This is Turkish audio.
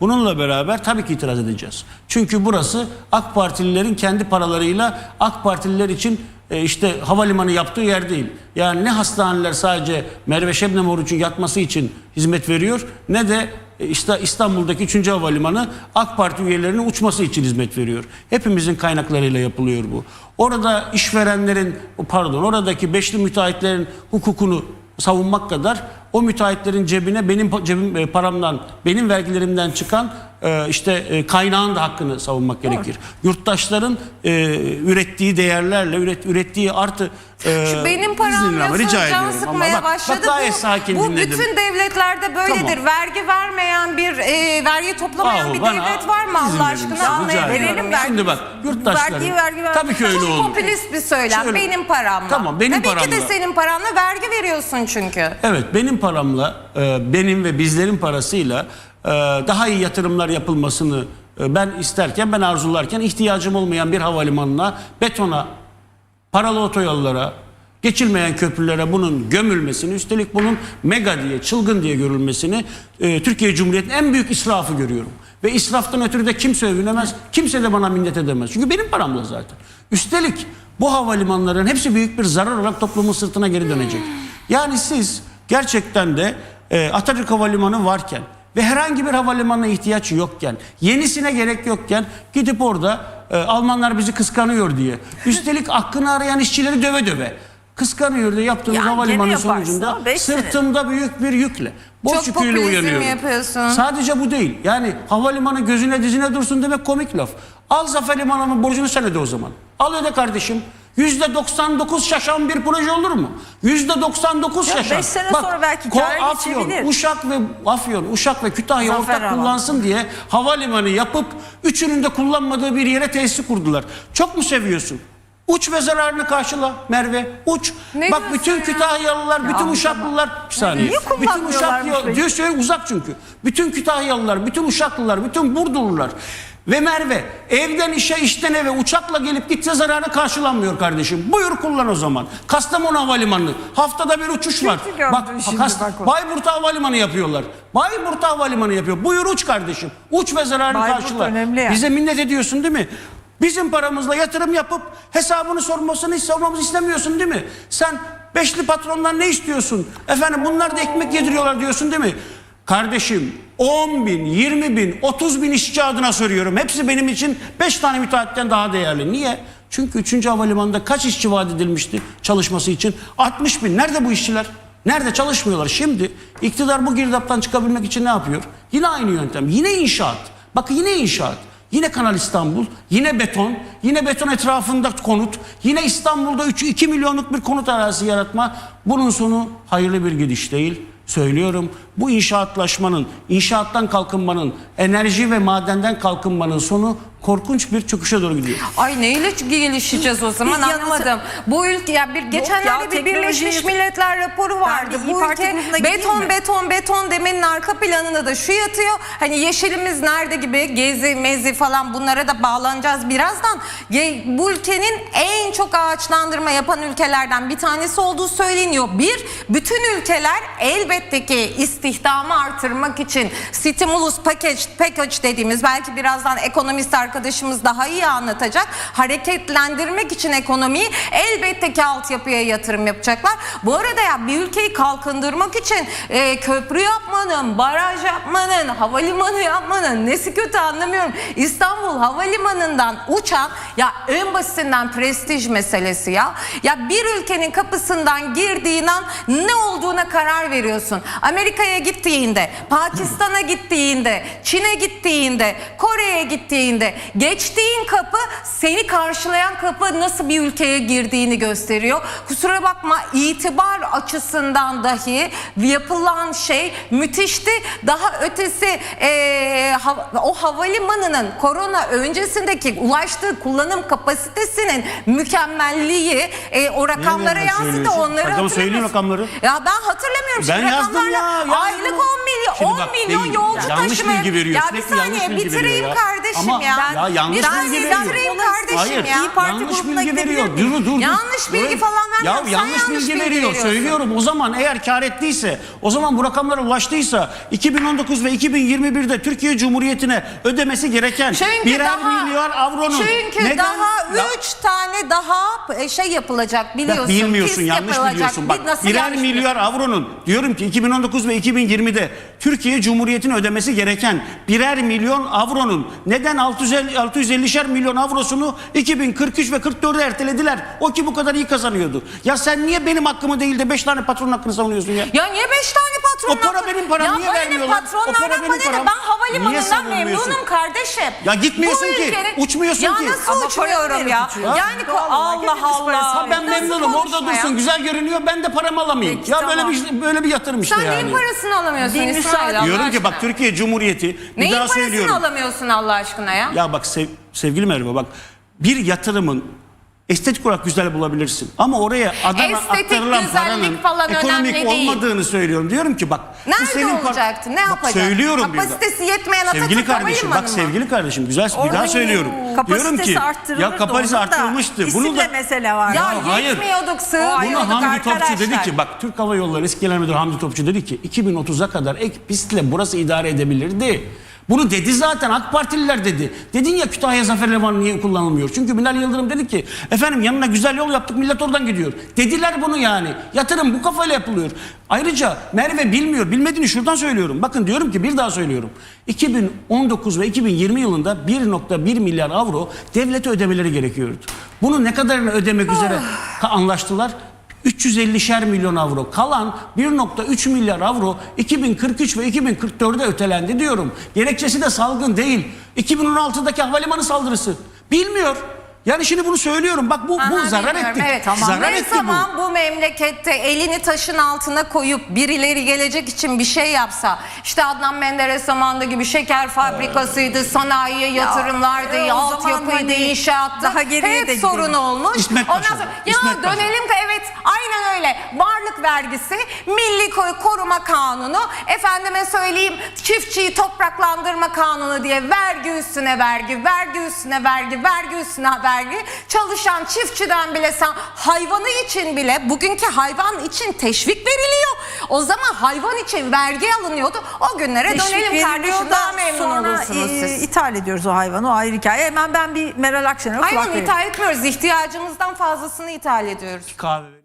Bununla beraber tabii ki itiraz edeceğiz. Çünkü burası AK Partililerin kendi paralarıyla AK Partililer için e, işte havalimanı yaptığı yer değil. Yani ne hastaneler sadece Merve Şebnem Oruç'un yatması için hizmet veriyor ne de işte İstanbul'daki 3. havalimanı AK Parti üyelerinin uçması için hizmet veriyor. Hepimizin kaynaklarıyla yapılıyor bu. Orada işverenlerin pardon oradaki beşli müteahhitlerin hukukunu savunmak kadar o müteahhitlerin cebine benim cebim e, paramdan, benim vergilerimden çıkan e, işte e, kaynağın da hakkını savunmak gerekir. Yurttaşların ürettiği değerlerle, üret, ürettiği artı Şu benim param lafı rica can sıkmaya bak, başladı. Bak bu, sakin bu dinledim. bütün devletlerde böyledir. Tamam. Vergi vermeyen bir, e, vergi toplamayan Yahu bir devlet var mı Allah aşkına ya. Şimdi bak yurttaşların Vergiyi vergi ver- tabii ki öyle olur. popülist bir söylem. Şöyle- benim paramla. Tamam, benim Tabii ki de paramla. senin paranla vergi veriyorsun çünkü. Evet benim paramla e, benim ve bizlerin parasıyla e, daha iyi yatırımlar yapılmasını e, ben isterken ben arzularken ihtiyacım olmayan bir havalimanına betona paralı otoyollara geçilmeyen köprülere bunun gömülmesini üstelik bunun mega diye çılgın diye görülmesini e, Türkiye Cumhuriyeti'nin en büyük israfı görüyorum. Ve israftan ötürü de kimse övünemez, kimse de bana minnet edemez. Çünkü benim paramla zaten. Üstelik bu havalimanların hepsi büyük bir zarar olarak toplumun sırtına geri dönecek. Yani siz gerçekten de e, Atatürk Havalimanı varken ve herhangi bir havalimanına ihtiyaç yokken, yenisine gerek yokken gidip orada e, Almanlar bizi kıskanıyor diye. Üstelik hakkını arayan işçileri döve döve. Kıskanıyor diye yaptığınız Ya gene havalimanı yaparsın sonucunda ama beş sene. sırtımda büyük bir yükle. Boş Çok yüküyle popülizm uyanıyorum. yapıyorsun. Sadece bu değil. Yani havalimanı gözüne dizine dursun demek komik laf. Al Zafer Limanı'nın borcunu sen öde o zaman. Al öde kardeşim. Yüzde 99 şaşan bir proje olur mu? Yüzde 99 Ya şaşan. beş sene sonra belki Ko- Afyon, geçebilir. Uşak ve Afyon, Uşak ve Kütahya Zafer ortak alan. kullansın diye havalimanı yapıp üçünün de kullanmadığı bir yere tesisi kurdular. Çok mu seviyorsun? Uç ve zararını karşıla Merve. Uç. Ne Bak diyorsun bütün ya? Kütahyalılar, bütün Uşaklılar bir saniye. Niye bütün kullanmıyorlarmış diyor söyle uzak çünkü. Bütün Kütahyalılar, bütün Uşaklılar, bütün Burdurlular ve Merve evden işe işten eve uçakla gelip gitse zararı karşılanmıyor kardeşim. Buyur kullan o zaman. Kastamonu Havalimanı haftada bir uçuş var. Bak, şimdi Kast- bak. Bayburt Havalimanı yapıyorlar. Bayburt Havalimanı yapıyor. Buyur uç kardeşim. Uç ve zararını Bayburt karşıla. önemli yani. Bize minnet ediyorsun değil mi? Bizim paramızla yatırım yapıp hesabını sormasını sormamızı istemiyorsun değil mi? Sen beşli patrondan ne istiyorsun? Efendim bunlar da ekmek yediriyorlar diyorsun değil mi? Kardeşim 10 bin, 20 bin, 30 bin işçi adına soruyorum. Hepsi benim için 5 tane müteahhitten daha değerli. Niye? Çünkü 3. Havalimanı'nda kaç işçi vaat edilmişti çalışması için? 60 bin. Nerede bu işçiler? Nerede çalışmıyorlar? Şimdi iktidar bu girdaptan çıkabilmek için ne yapıyor? Yine aynı yöntem. Yine inşaat. Bakın yine inşaat. Yine Kanal İstanbul, yine beton, yine beton etrafında konut, yine İstanbul'da 3 2 milyonluk bir konut arazisi yaratma. Bunun sonu hayırlı bir gidiş değil. Söylüyorum bu inşaatlaşmanın, inşaattan kalkınmanın, enerji ve madenden kalkınmanın sonu korkunç bir çöküşe doğru gidiyor. Ay neyle gelişeceğiz o zaman Biz yanıtı- anlamadım. Bu ülke ya bir geçenlerde bir teknolojiyi- Birleşmiş Milletler raporu vardı. Bir Bu ülke beton beton beton demenin arka planında da şu yatıyor. Hani yeşilimiz nerede gibi gezi mezi falan bunlara da bağlanacağız birazdan. Bu ülkenin en çok ağaçlandırma yapan ülkelerden bir tanesi olduğu söyleniyor. Bir, bütün ülkeler elbette ki istihdamı artırmak için stimulus package, package dediğimiz belki birazdan ekonomist arkadaşımız daha iyi anlatacak. Hareketlendirmek için ekonomiyi elbette ki altyapıya yatırım yapacaklar. Bu arada ya bir ülkeyi kalkındırmak için e, köprü yapmanın, baraj yapmanın, havalimanı yapmanın nesi kötü anlamıyorum. İstanbul Havalimanı'ndan uçan ya en basitinden prestij meselesi ya. Ya bir ülkenin kapısından girdiğin an ne olduğuna karar veriyorsun. Amerika'ya gittiğinde, Pakistan'a gittiğinde, Çin'e gittiğinde, Kore'ye gittiğinde geçtiğin kapı seni karşılayan kapı nasıl bir ülkeye girdiğini gösteriyor. Kusura bakma itibar açısından dahi yapılan şey müthişti. Daha ötesi eee, ha- o havalimanının korona öncesindeki ulaştığı kullanım kapasitesinin mükemmelliği e, o rakamlara yansıdı. Onları söylüyor hatırlamıyorsun. rakamları. Ya ben hatırlamıyorum. Ben Şimdi yazdım rakamlarla ya, yazdım. Aylık 10 milyon, Şimdi 10 bak, milyon değil. yolcu Yanlış taşımaya. bilgi veriyor. Ya bir Sürekli yanlış saniye bilgi bitireyim ya. kardeşim Ama ya. ya yanlış bir bilgi veriyor. kardeşim Hayır. ya. İyi Parti yanlış bilgi veriyor. Dur dur dur. Yanlış bilgi Dur. falan vermiyorum. Ya yanlış, yanlış bilgi, bilgi veriyor. veriyorsun. Söylüyorum. O zaman eğer kar ettiyse, o zaman bu rakamlara ulaştıysa 2019 ve 2021'de Türkiye Cumhuriyeti'ne ödemesi gereken Çünkü birer daha, milyar avronun Çünkü neden- daha Ya- 3 tane daha e, şey yapılacak biliyorsun. Bilmiyorsun yanlış biliyorsun. Bak nasıl birer yanlış milyar avronun diyorum ki 2019 ve 2020'de Türkiye Cumhuriyeti'ne ödemesi gereken birer milyon avronun neden 650 650'şer milyon avrosunu 2043 ve 44'e ertelediler. O ki bu kadar iyi kazanıyordu. Ya sen niye benim hakkımı değil de 5 tane patronun hakkını savunuyorsun ya? Ya niye 5 tane patron O para hakkı- benim param, niye vermiyorlar? O para benim param. Ben havalimanından savunmuyorsun? memnunum kardeşim. Ya gitmiyorsun Bu ki, ülkenin- uçmuyorsun ya ki. nasıl Ama uçmuyorum ya? uçuyor. Yani ko- Allah Allah. Ha ben Nasıl memnunum orada konuşma ya? dursun güzel görünüyor ben de paramı alamayayım. Peki, ya tamam. böyle bir böyle bir yatırım işte Sen yani. neyin parasını alamıyorsun Bir İsmail Allah Diyorum ki bak? Türkiye Cumhuriyeti bir Neyin daha parasını söylüyorum. alamıyorsun Allah aşkına ya? Ya bak sev- sevgili Merve bak bir yatırımın estetik olarak güzel bulabilirsin. Ama oraya adana Estetik, aktarılan güzellik paranın falan ekonomik önemli değil. olmadığını söylüyorum. Diyorum ki bak. bu Nerede senin par- olacaktı? Ne Bak yapacaktı? Söylüyorum bir Kapasitesi yetmeyen Atatürk Sevgili kardeşim bak Havalimanı mı? sevgili kardeşim güzel bir Orada daha söylüyorum. kapasitesi Diyorum ki ya da kapasitesi onun da arttırılmıştı. Bunu isimle da mesele var. Ya, Ya hayır. yetmiyorduk sığmıyorduk. Bunu Hamdi Topçu dedi ki bak Türk Hava Yolları eski genel müdürü Hamdi Topçu dedi ki 2030'a kadar ek pistle burası idare edebilirdi. Bunu dedi zaten AK Partililer dedi. Dedin ya Kütahya Zafer Limanı niye kullanılmıyor? Çünkü Binali Yıldırım dedi ki efendim yanına güzel yol yaptık millet oradan gidiyor. Dediler bunu yani. Yatırım bu kafayla yapılıyor. Ayrıca Merve bilmiyor. Bilmediğini şuradan söylüyorum. Bakın diyorum ki bir daha söylüyorum. 2019 ve 2020 yılında 1.1 milyar avro devlete ödemeleri gerekiyordu. Bunu ne kadarını ödemek üzere anlaştılar? 350'şer milyon avro. Kalan 1.3 milyar avro 2043 ve 2044'de ötelendi diyorum. Gerekçesi de salgın değil. 2016'daki havalimanı saldırısı. Bilmiyor. Yani şimdi bunu söylüyorum. Bak bu, bu Aha, zarar bilmiyorum. etti. Evet, tamam. Zarar ne etti bu. zaman bu. memlekette elini taşın altına koyup birileri gelecek için bir şey yapsa işte Adnan Menderes zamanında gibi şeker fabrikasıydı, sanayiye yatırımlardı, e, o zaman altyapıydı, hani inşaattı. daha geriye Hep de sorun gidelim. olmuş. İsmet Ondan Paşa, sonra ya İsmet Paşa. dönelim ki evet aynen öyle. Varlık vergisi, milli Ko- koruma kanunu, efendime söyleyeyim çiftçiyi topraklandırma kanunu diye vergi üstüne vergi, vergi üstüne vergi, vergi üstüne vergi. Çalışan çiftçiden bile sen hayvanı için bile bugünkü hayvan için teşvik veriliyor. O zaman hayvan için vergi alınıyordu. O günlere Teşvik dönelim kardeşim da daha memnun sonra, olursunuz e, siz. ithal ediyoruz o hayvanı o ayrı hikaye. Hemen ben bir Meral Akşener'e kulak Hayvan vereyim. ithal etmiyoruz. İhtiyacımızdan fazlasını ithal ediyoruz. Kahve